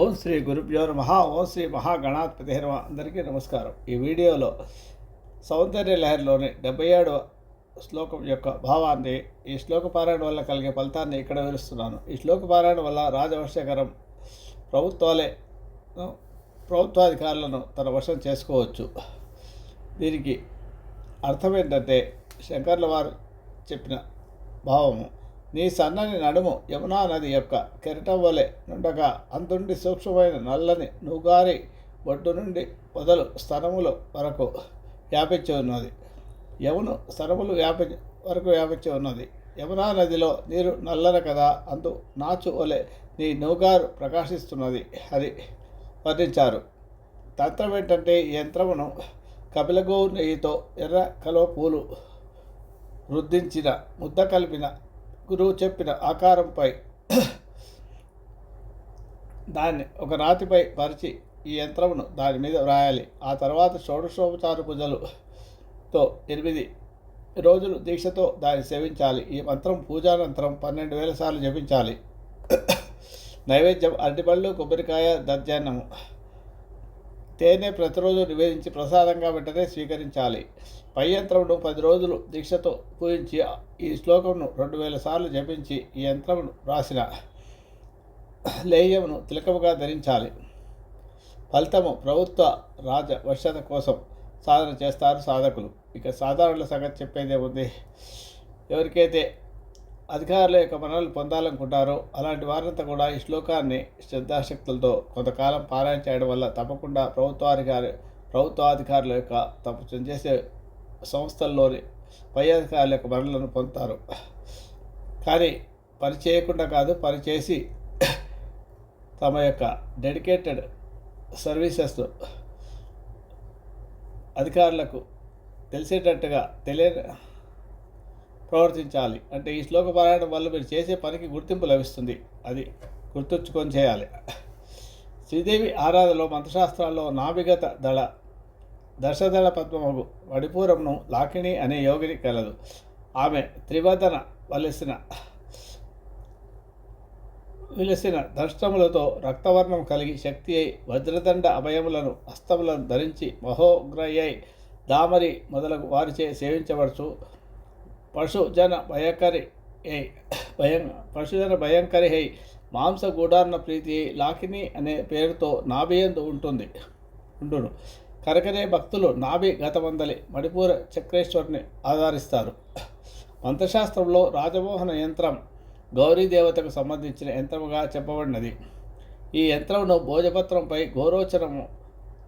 ఓం శ్రీ గురుభ్యో మహా ఓం శ్రీ మహాగణాధిపతి హర్మ అందరికీ నమస్కారం. ఈ వీడియోలో సౌందర్య లహరిలోని డెబ్బై ఏడవ శ్లోకం యొక్క భావాన్ని ఈ శ్లోక పారాయణ వల్ల కలిగే ఫలితాన్ని ఇక్కడ వివరిస్తున్నాను. ఈ శ్లోక పారాయణ వల్ల రాజవర్షకరం ప్రభుత్వాలే ప్రభుత్వాధికారులను తన వశం చేసుకోవచ్చు. దీనికి అర్థం ఏంటంటే శంకర్ల వారు చెప్పిన భావము నీ సన్నని నడుము యమునా నది యొక్క కెరటం వలె నుండగా అంతుండి సూక్ష్మమైన నల్లని నూగారి ఒడ్డు నుండి మొదలు స్తనముల వరకు వ్యాపించి ఉన్నది. యమును స్తనములు వ్యాపి వరకు వ్యాపించి ఉన్నది. యమునా నదిలో నీరు నల్లన కదా అందు నాచు వలె నీ నూగారు ప్రకాశిస్తున్నది అని వర్ణించారు. తంత్రం ఏంటంటే ఈ యంత్రమును కపిలగో నెయ్యితో ఎర్ర కలువ పూలు వృద్ధించిన ముద్ద కలిపిన గురువు చెప్పిన ఆకారంపై దాన్ని ఒక రాతిపై పరిచి ఈ యంత్రమును దాని మీద వ్రాయాలి. ఆ తర్వాత షోడశోపచార పూజలుతో ఎనిమిది రోజులు దీక్షతో దాన్ని సేవించాలి. ఈ మంత్రం పూజానంతరం పన్నెండు వేల సార్లు జపించాలి. నైవేద్యం అరటిపళ్ళు కొబ్బరికాయ దర్జాన్నము తేనె ప్రతిరోజు నివేదించి ప్రసాదంగా వెంటనే స్వీకరించాలి. పై యంత్రమును పది రోజులు దీక్షతో పూజించి ఈ శ్లోకమును రెండు వేల సార్లు జపించి ఈ యంత్రమును రాసిన లేయమును తిలకముగా ధరించాలి. ఫలితము ప్రభుత్వ రాజ వర్షత కోసం సాధన చేస్తారు సాధకులు. ఇక సాధారణ సంగతి చెప్పేదే ఉంది ఎవరికైతే అధికారుల యొక్క మనల్ని పొందాలనుకుంటారో అలాంటి వారంతా కూడా ఈ శ్లోకాన్ని శ్రద్ధాశక్తులతో కొంతకాలం పారాయణ చేయడం వల్ల తప్పకుండా ప్రభుత్వాధికారి ప్రభుత్వాధికారుల యొక్క తప్పు చేసే సంస్థల్లోని పై అధికారుల యొక్క మనలను పొందుతారు. కానీ పని చేయకుండా కాదు పని చేసి తమ యొక్క డెడికేటెడ్ సర్వీసెస్ అధికారులకు తెలిసేటట్టుగా తెలియ ప్రవర్తించాలి. అంటే ఈ శ్లోక పారాయణం వల్ల మీరు చేసే పనికి గుర్తింపు లభిస్తుంది. అది గుర్తుంచుకొని చేయాలి. శ్రీదేవి ఆరాధనలో మంత్రశాస్త్రాల్లో నాభిగత దళ దశదళ పద్మము వడిపూరంను లాకిణి అనే యోగిని కలదు. ఆమె త్రివదన వలసిన విలసిన దర్శనములతో రక్తవర్ణం కలిగి శక్తి అయి వజ్రదండ అభయములను హస్తములను ధరించి మహోగ్రయ్యై దామరి మొదలగు వారిచే సేవించవచ్చు పశుజన భయంకరి హే భయం పశుజన భయంకరి హై మాంస గూడాన్న ప్రీతి లాకిని అనే పేరుతో నాభియందు ఉంటుంది. ఉండును. కరకనే భక్తులు నాభి గతమందలి మణిపూర చక్రేశ్వరుని ఆధారిస్తారు. మంత్రశాస్త్రంలో రాజమోహన యంత్రం గౌరీ దేవతకు సంబంధించిన యంత్రముగా చెప్పబడినది. ఈ యంత్రమును భోజపత్రంపై గోరోచనము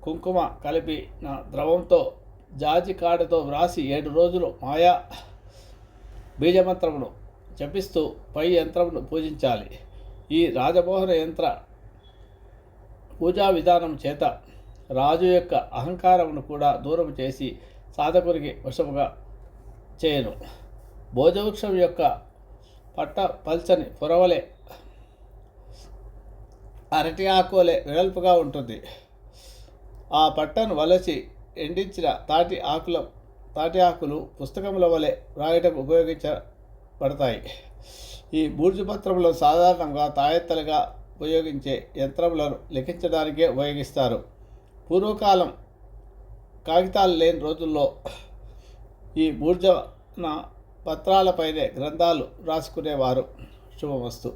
కుంకుమ కలిపిన ద్రవంతో జాజి కాడతో వ్రాసి ఏడు రోజులు మాయా బీజమంత్రమును జపిస్తూ పై యంత్రమును పూజించాలి. ఈ రాజమోహన యంత్ర పూజా విధానం చేత రాజు యొక్క అహంకారమును కూడా దూరం చేసి సాధకునికి వశముగా చేయను. భోజవృక్షం యొక్క పట్ట పల్చని పొరవలే అరటి ఆకులే వెడల్పుగా ఉంటుంది. ఆ పట్టను వలసి ఎండించిన తాటి ఆకుల తాటి ఆకులు పుస్తకముల వలె వ్రాయటకు ఉపయోగించబడతాయి. ఈ బూర్జుపత్రములు సాధారణంగా తాయెత్తలుగా ఉపయోగించే యంత్రములను లిఖించడానికే ఉపయోగిస్తారు. పూర్వకాలం కాగితాలు లేని రోజుల్లో ఈ బూర్జన పత్రాలపైనే గ్రంథాలు రాసుకునేవారు. శుభమస్తు.